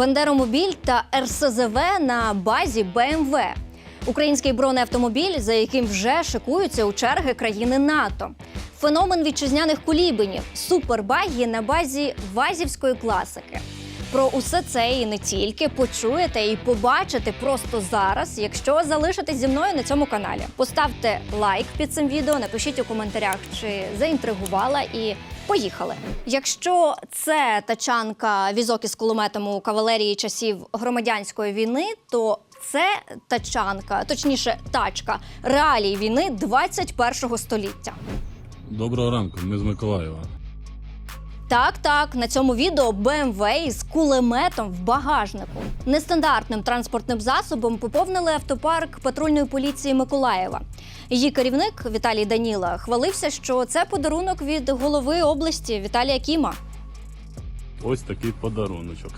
Бандеромобіль та РСЗВ на базі БМВ. Український бронеавтомобіль, за яким вже шикуються у черги країни НАТО. Феномен вітчизняних кулібинів, супербагі на базі вазівської класики. Про усе це і не тільки почуєте і побачите просто зараз, якщо залишитесь зі мною на цьому каналі. Поставте лайк під цим відео, напишіть у коментарях, чи заінтригувала і поїхали. Якщо це тачанка візок із кулеметом у кавалерії часів громадянської війни, то це тачанка, точніше, тачка реалій війни 21 століття. Доброго ранку, ми з Миколаєва. Так, так, на цьому відео BMW із кулеметом в багажнику. Нестандартним транспортним засобом поповнили автопарк патрульної поліції Миколаєва. Її керівник Віталій Даніла хвалився, що це подарунок від голови області Віталія Кіма. Ось такий подаруночок.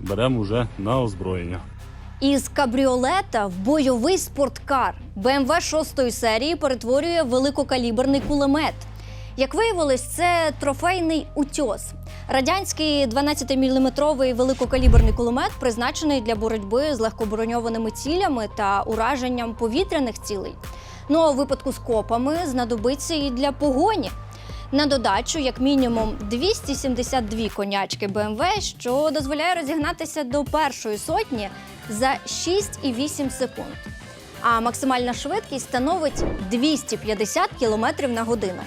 Беремо вже на озброєння. Із кабріолета в бойовий спорткар BMW 6 серії перетворює великокаліберний кулемет. Як виявилось, це трофейний утьос. Радянський 12-мм великокаліберний кулемет призначений для боротьби з легкоброньованими цілями та ураженням повітряних цілей. Ну а у випадку з копами знадобиться і для погоні. На додачу, як мінімум, 272 конячки BMW, що дозволяє розігнатися до першої сотні за 6,8 секунд. А максимальна швидкість становить 250 км на годину.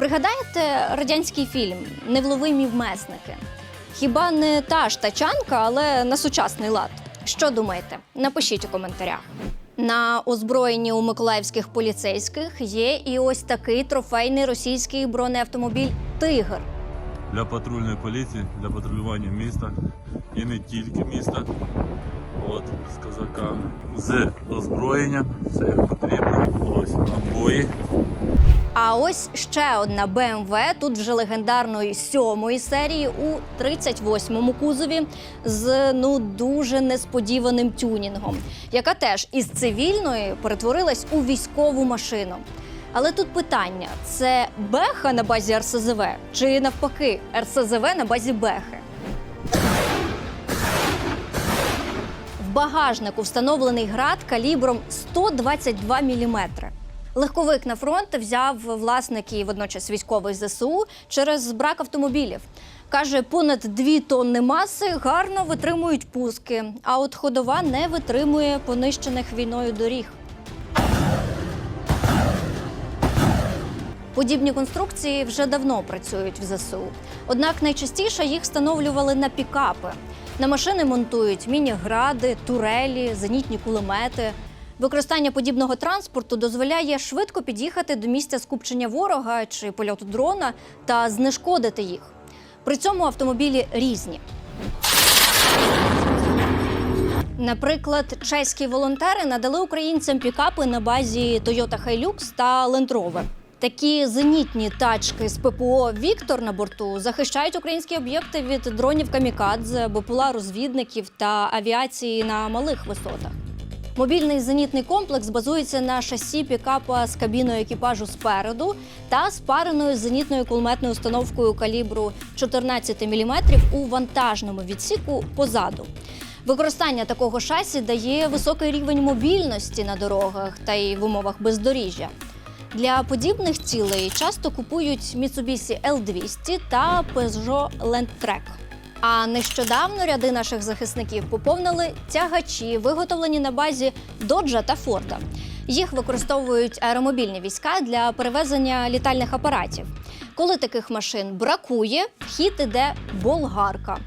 Пригадаєте радянський фільм Невловимі вмесники? Хіба не та ж тачанка, але на сучасний лад? Що думаєте? Напишіть у коментарях. На озброєнні у миколаївських поліцейських є і ось такий трофейний російський бронеавтомобіль Тигр. Для патрульної поліції, для патрулювання міста і не тільки міста. От, з козаками. З озброєнням, все як потрібно. Ось набої. А ось ще одна BMW, тут вже легендарної сьомої серії у 38-му кузові з ну дуже несподіваним тюнінгом, яка теж із цивільної перетворилась у військову машину. Але тут питання: це беха на базі РСЗВ чи навпаки РСЗВ на базі бехи? В багажнику встановлений град калібром 122 мм. Легковик на фронт взяв власник і водночас військовий ЗСУ через брак автомобілів. Каже, понад 2 тонни маси гарно витримують пуски, а от ходова не витримує понищених війною доріг. Подібні конструкції вже давно працюють в ЗСУ. Однак найчастіше їх встановлювали на пікапи. На машини монтують міні-гради, турелі, зенітні кулемети. Використання подібного транспорту дозволяє швидко під'їхати до місця скупчення ворога чи польоту дрона та знешкодити їх. При цьому автомобілі різні. Наприклад, чеські волонтери надали українцям пікапи на базі Toyota Hilux та Land Rover. Такі зенітні тачки з ППО Віктор на борту захищають українські об'єкти від дронів камікадзе, БПЛА розвідників та авіації на малих висотах. Мобільний зенітний комплекс базується на шасі пікапа з кабіною екіпажу спереду та спареною зенітною кулеметною установкою калібру 14 мм у вантажному відсіку позаду. Використання такого шасі дає високий рівень мобільності на дорогах та й в умовах бездоріжжя. Для подібних цілей часто купують Mitsubishi L200 та Peugeot Landtrek. А нещодавно ряди наших захисників поповнили тягачі, виготовлені на базі Доджа та Форда. Їх використовують аеромобільні війська для перевезення літальних апаратів. Коли таких машин бракує, в хід іде болгарка.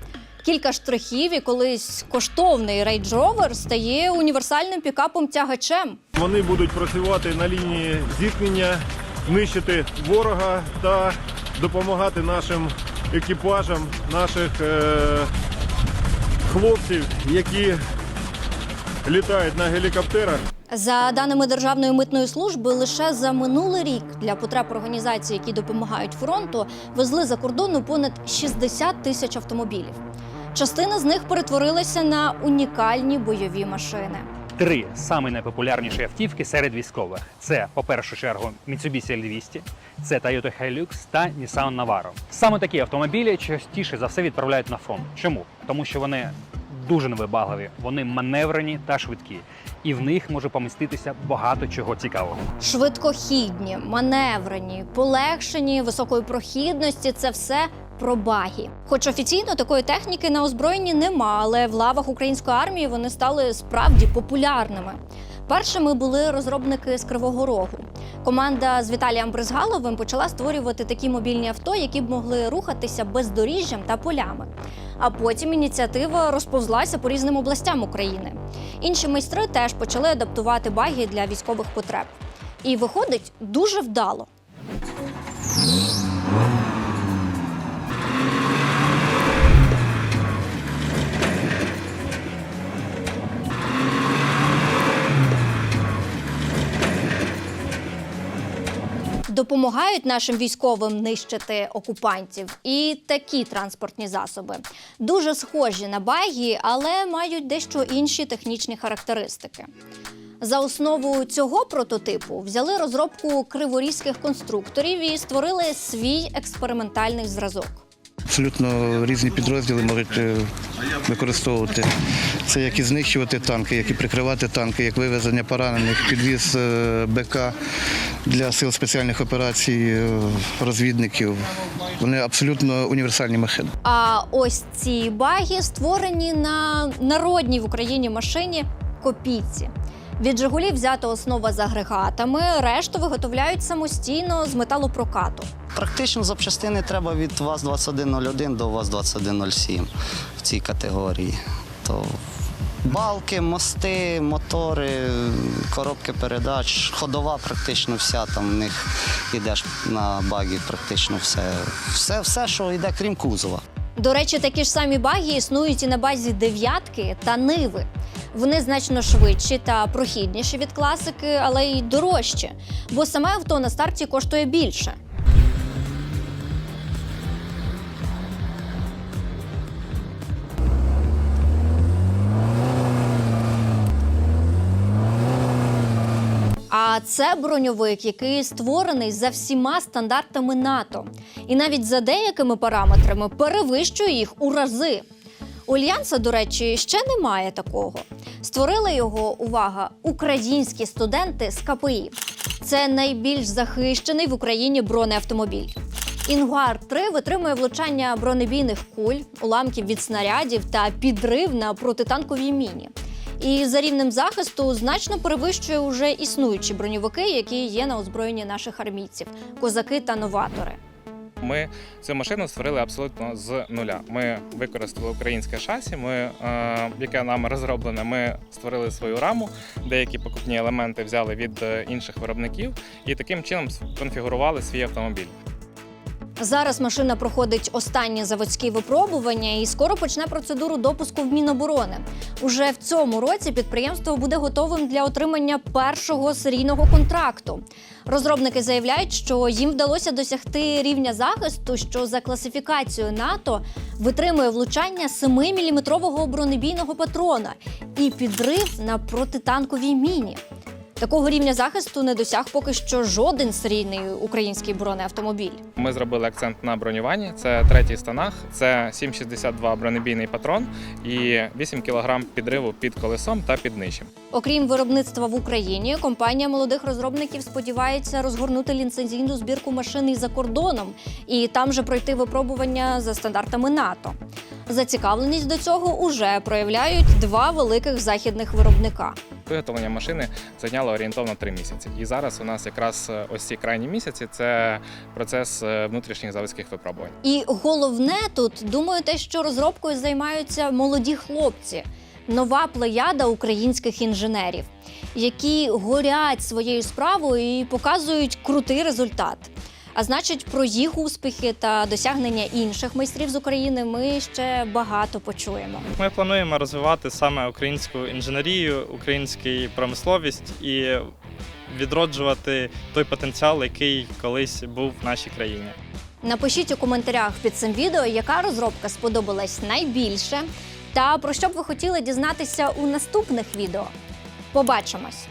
Кілька штрихів і колись коштовний Range Rover стає універсальним пікапом-тягачем. Вони будуть працювати на лінії зіткнення, нищити ворога та допомагати нашим екіпажам, наших е- хлопців, які літають на гелікоптерах. За даними Державної митної служби, лише за минулий рік для потреб організацій, які допомагають фронту, везли за кордону понад 60 тисяч автомобілів. Частина з них перетворилася на унікальні бойові машини. Три самі найпопулярніші автівки серед військових: це, по першу чергу, Mitsubishi L200, це Toyota Hilux та Nissan Navaro. Саме такі автомобілі частіше за все відправляють на фронт. Чому? Тому що вони дуже невибагливі. Вони маневрені та швидкі, і в них може поміститися багато чого цікавого. Швидкохідні, маневрені, полегшені, високої прохідності це все про багі. Хоч офіційно такої техніки на озброєнні нема, але в лавах української армії вони стали справді популярними. Першими були розробники з Кривого Рогу. Команда з Віталієм Бризгаловим почала створювати такі мобільні авто, які б могли рухатися бездоріжжям та полями. А потім ініціатива розповзлася по різним областям України. Інші майстри теж почали адаптувати баги для військових потреб. І виходить дуже вдало. Допомагають нашим військовим нищити окупантів і такі транспортні засоби. Дуже схожі на багі, але мають дещо інші технічні характеристики. За основу цього прототипу взяли розробку криворізьких конструкторів і створили свій експериментальний зразок. Абсолютно різні підрозділи можуть е, використовувати. Це як і знищувати танки, як і прикривати танки, як вивезення поранених, підвіз е, БК для сил спеціальних операцій, е, розвідників. Вони абсолютно універсальні машини. А ось ці баги створені на народній в Україні машині копійці. Від Жигулів взята основа з агрегатами, решту виготовляють самостійно з металопрокату. Практично запчастини треба від ВАЗ-2101 до ВАЗ-2107 в цій категорії. То балки, мости, мотори, коробки передач, ходова практично вся. Там в них йдеш на багі практично все. Все, все, що йде, крім кузова. До речі, такі ж самі баги існують і на базі дев'ятки та ниви. Вони значно швидші та прохідніші від класики, але й дорожчі, бо саме авто на старті коштує більше. А це броньовик, який створений за всіма стандартами НАТО, і навіть за деякими параметрами перевищує їх у рази. У Альянса, до речі, ще немає такого. Створили його, увага, українські студенти з КПІ. Це найбільш захищений в Україні бронеавтомобіль. Інгуар 3 витримує влучання бронебійних куль, уламків від снарядів та підрив на протитанковій міні. І за рівнем захисту значно перевищує уже існуючі броньовики, які є на озброєнні наших армійців козаки та новатори. Ми цю машину створили абсолютно з нуля. Ми використали українське шасі, ми, е, яке нам розроблене. Ми створили свою раму, деякі покупні елементи взяли від е, інших виробників і таким чином конфігурували свій автомобіль. Зараз машина проходить останні заводські випробування і скоро почне процедуру допуску в Міноборони. Уже в цьому році підприємство буде готовим для отримання першого серійного контракту. Розробники заявляють, що їм вдалося досягти рівня захисту, що за класифікацією НАТО витримує влучання 7-мм бронебійного патрона і підрив на протитанковій міні. Такого рівня захисту не досяг поки що жоден серійний український бронеавтомобіль. Ми зробили акцент на бронюванні. Це третій станах, це 7,62 бронебійний патрон і 8 кг підриву під колесом та під нижчим. Окрім виробництва в Україні, компанія молодих розробників сподівається розгорнути ліцензійну збірку машин і за кордоном і там же пройти випробування за стандартами НАТО. Зацікавленість до цього уже проявляють два великих західних виробника. Виготовлення машини зайняло орієнтовно 3 місяці. І зараз у нас якраз е, ось ці крайні місяці це процес е, внутрішніх заводських випробувань. І головне тут думаю, те, що розробкою займаються молоді хлопці, нова плеяда українських інженерів, які горять своєю справою і показують крутий результат. А значить, про їх успіхи та досягнення інших майстрів з України ми ще багато почуємо. Ми плануємо розвивати саме українську інженерію, українську промисловість і відроджувати той потенціал, який колись був в нашій країні. Напишіть у коментарях під цим відео, яка розробка сподобалась найбільше, та про що б ви хотіли дізнатися у наступних відео. Побачимось!